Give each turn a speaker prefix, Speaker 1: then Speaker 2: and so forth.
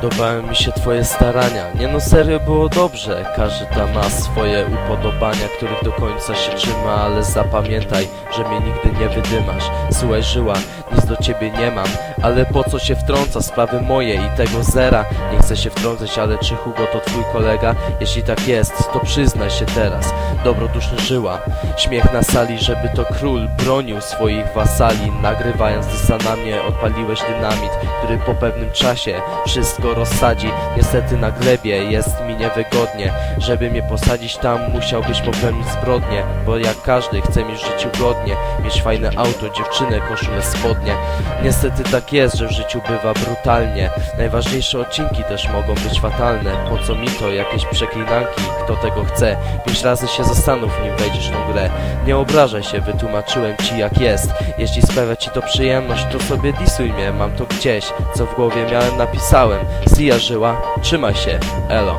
Speaker 1: Podobały mi się twoje starania. Nie no serio było dobrze. Każdy tam ma swoje upodobania Których do końca się trzyma Ale zapamiętaj, że mnie nigdy nie wydymasz. Słuchaj żyła, nic do ciebie nie mam Ale po co się wtrąca? Sprawy moje i tego zera. Nie chcę się wtrącać, ale czy Hugo to twój kolega? Jeśli tak jest, to przyznaj się teraz. Dobroduszny żyła. Śmiech na sali, żeby to król bronił swoich wasali. Nagrywając dysa na mnie odpaliłeś dynamit Który po pewnym czasie wszystko rozsadzi. Niestety na glebie jest mi niewygodnie. Żeby mnie posadzić tam musiałbyś popełnić zbrodnię Bo jak każdy chce mieć w życiu godnie. Mieć fajne auto, dziewczynę, koszulę, spodnie. Niestety tak jest, że w życiu bywa brutalnie. Najważniejsze odcinki też mogą być fatalne. Po co mi to jakieś przeklinanki? Kto tego chce? Pięć razy się zastanów nim wejdziesz w tą grę Nie obrażaj się, wytłumaczyłem ci jak jest. Jeśli sprawia ci to przyjemność, to sobie disuj mnie Mam to gdzieś, co w głowie miałem napisałem Sia żyła, trzymaj się, elo